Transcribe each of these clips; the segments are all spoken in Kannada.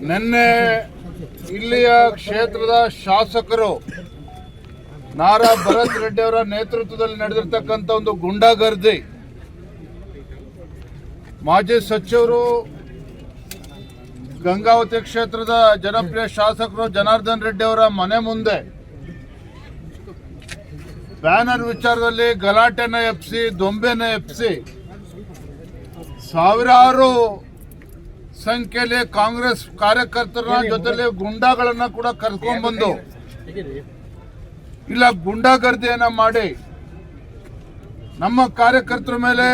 ನಿನ್ನೆ ಇಲ್ಲಿಯ ಕ್ಷೇತ್ರದ ಶಾಸಕರು ನಾರಾ ಭರತ್ ರೆಡ್ಡಿ ಅವರ ನೇತೃತ್ವದಲ್ಲಿ ನಡೆದಿರ್ತಕ್ಕಂಥ ಒಂದು ಗುಂಡಾಗರ್ದಿ, ಮಾಜಿ ಸಚಿವರು ಗಂಗಾವತಿ ಕ್ಷೇತ್ರದ ಜನಪ್ರಿಯ ಶಾಸಕರು ಜನಾರ್ದನ್ ರೆಡ್ಡಿ ಅವರ ಮನೆ ಮುಂದೆ ಬ್ಯಾನರ್ ವಿಚಾರದಲ್ಲಿ ಗಲಾಟೆನ ಎಪ್ಸಿ ದೊಂಬೆನ ಎಪ್ಸಿ ಸಾವಿರಾರು ಸಂಖ್ಯೆಯಲ್ಲಿ ಕಾಂಗ್ರೆಸ್ ಕಾರ್ಯಕರ್ತರ ಜೊತೆಲಿ ಗುಂಡಾಗಳನ್ನ ಕೂಡ ಕರ್ಕೊಂಡ್ ಬಂದು. ಇಲ್ಲ ಗುಂಡಾಗರ್ದಿಯನ್ನ ಮಾಡಿ. ನಮ್ಮ ಕಾರ್ಯಕರ್ತರ ಮೇಲೆ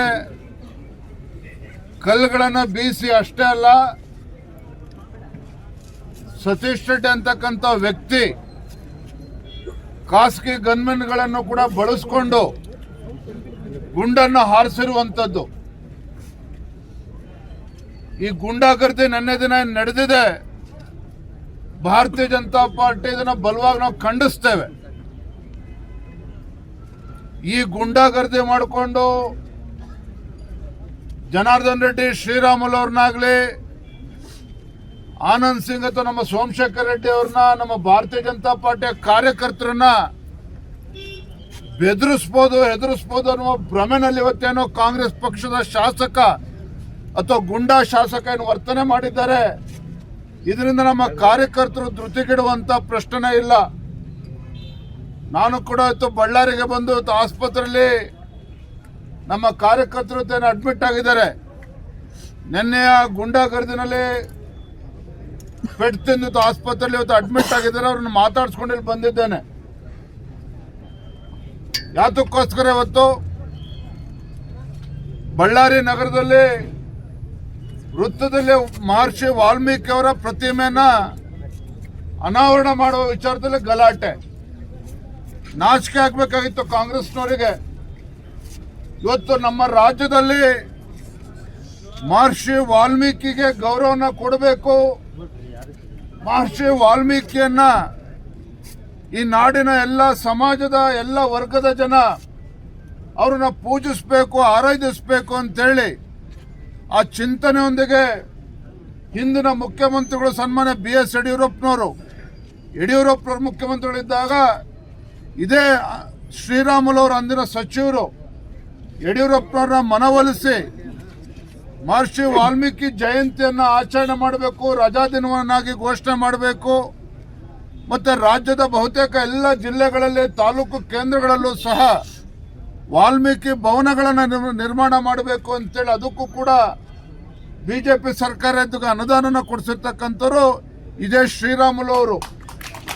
ಕಲ್ಲುಗಳನ್ನು ಬೀಸಿ ಅಷ್ಟೇ ಅಲ್ಲ ಸತೀಶ್ ರೆಡ್ಡಿ ಅಂತಕ್ಕಂಥ ವ್ಯಕ್ತಿ ಖಾಸಗಿ ಗನ್ಮೆನ್ಗಳನ್ನು ಕೂಡ ಬಳಸ್ಕೊಂಡು ಗುಂಡನ್ನು ಹಾರಿಸಿರುವಂಥದ್ದು. ಈ ಗುಂಡಾಗರ್ದಿ ನೆನ್ನೆ ದಿನ ನಡೆದಿದೆ. ಭಾರತೀಯ ಜನತಾ ಪಾರ್ಟಿ ಇದನ್ನ ಬಲವಾಗಿ ನಾವು ಖಂಡಿಸ್ತೇವೆ. ಈ ಗುಂಡಾಗರ್ದಿ ಮಾಡಿಕೊಂಡು ಜನಾರ್ದನ್ ರೆಡ್ಡಿ ಶ್ರೀರಾಮುಲು ಅವ್ರನ್ನಾಗ್ಲಿ, ಆನಂದ್ ಸಿಂಗ್ ಅಥವಾ ನಮ್ಮ ಸೋಮಶೇಖರ್ ರೆಡ್ಡಿ ಅವ್ರನ್ನ ನಮ್ಮ ಭಾರತೀಯ ಜನತಾ ಪಾರ್ಟಿಯ ಕಾರ್ಯಕರ್ತರನ್ನ ಬೆದರಿಸ್ಬೋದು, ಹೆದರಿಸ್ಬೋದು ಅನ್ನುವ ಭ್ರಮೆನಲ್ಲಿ ಇವತ್ತೇನೋ ಕಾಂಗ್ರೆಸ್ ಪಕ್ಷದ ಶಾಸಕ ಅಥವಾ ಗುಂಡಾ ಶಾಸಕ ಏನು ವರ್ತನೆ ಮಾಡಿದ್ದಾರೆ. ಇದರಿಂದ ನಮ್ಮ ಕಾರ್ಯಕರ್ತರು ಧೃತಿಗಿಡುವಂತ ಪ್ರಶ್ನೆ ಇಲ್ಲ. ನಾನು ಕೂಡ ಇವತ್ತು ಬಳ್ಳಾರಿಗೆ ಬಂದು ಆಸ್ಪತ್ರೆಯಲ್ಲಿ ನಮ್ಮ ಕಾರ್ಯಕರ್ತರು ಏನು ಅಡ್ಮಿಟ್ ಆಗಿದ್ದಾರೆ. ನಿನ್ನೆಯ ಗುಂಡಾಗರ್ದಿನಲ್ಲಿ ಪೆಟ್ ತಿಂದು ಆಸ್ಪತ್ರೆಯಲ್ಲಿ ಇವತ್ತು ಅಡ್ಮಿಟ್ ಆಗಿದ್ದಾರೆ. ಅವ್ರನ್ನ ಮಾತಾಡ್ಸ್ಕೊಂಡು ಇಲ್ಲಿ ಬಂದಿದ್ದೇನೆ. ಯಾತಕ್ಕೋಸ್ಕರ ಇವತ್ತು ಬಳ್ಳಾರಿ ನಗರದಲ್ಲಿ ವೃತ್ತದಲ್ಲಿ ಮಹರ್ಷಿ ವಾಲ್ಮೀಕಿ ಅವರ ಪ್ರತಿಮೆನ ಅನಾವರಣ ಮಾಡುವ ವಿಚಾರದಲ್ಲಿ ಗಲಾಟೆ. ನಾಚಿಕೆ ಆಗ್ಬೇಕಾಗಿತ್ತು ಕಾಂಗ್ರೆಸ್ನವರಿಗೆ. ಇವತ್ತು ನಮ್ಮ ರಾಜ್ಯದಲ್ಲಿ ಮಹರ್ಷಿ ವಾಲ್ಮೀಕಿಗೆ ಗೌರವನ ಕೊಡಬೇಕು. ಮಹರ್ಷಿ ವಾಲ್ಮೀಕಿಯನ್ನ ಈ ನಾಡಿನ ಎಲ್ಲ ಸಮಾಜದ ಎಲ್ಲ ವರ್ಗದ ಜನ ಅವ್ರನ್ನ ಪೂಜಿಸ್ಬೇಕು, ಆರಾಧಿಸ್ಬೇಕು ಅಂತೇಳಿ ಆ ಚಿಂತನೆಯೊಂದಿಗೆ ಹಿಂದಿನ ಮುಖ್ಯಮಂತ್ರಿಗಳು ಸನ್ಮಾನ್ಯ ಬಿ ಎಸ್ ಯಡಿಯೂರಪ್ಪನವರು ಯಡಿಯೂರಪ್ಪನವರು ಮುಖ್ಯಮಂತ್ರಿಗಳಿದ್ದಾಗ ಇದೇ ಶ್ರೀರಾಮುಲು ಅವರು ಅಂದಿನ ಸಚಿವರು ಯಡಿಯೂರಪ್ಪನವ್ರನ್ನ ಮನವೊಲಿಸಿ ಮಹರ್ಷಿ ವಾಲ್ಮೀಕಿ ಜಯಂತಿಯನ್ನು ಆಚರಣೆ ಮಾಡಬೇಕು, ರಜಾ ದಿನವನ್ನಾಗಿ ಘೋಷಣೆ ಮಾಡಬೇಕು. ಮತ್ತು ರಾಜ್ಯದ ಬಹುತೇಕ ಎಲ್ಲ ಜಿಲ್ಲೆಗಳಲ್ಲಿ, ತಾಲೂಕು ಕೇಂದ್ರಗಳಲ್ಲೂ ಸಹ ವಾಲ್ಮೀಕಿ ಭವನಗಳನ್ನು ನಿರ್- ನಿರ್ಮಾಣ ಮಾಡಬೇಕು ಅಂತೇಳಿ ಅದಕ್ಕೂ ಕೂಡ ಬಿ ಜೆ ಪಿ ಸರ್ಕಾರ ಇದಕ್ಕೆ ಅನುದಾನನ ಕೊಡಿಸಿರ್ತಕ್ಕಂಥವ್ರು ಇದೇ ಶ್ರೀರಾಮುಲು ಅವರು.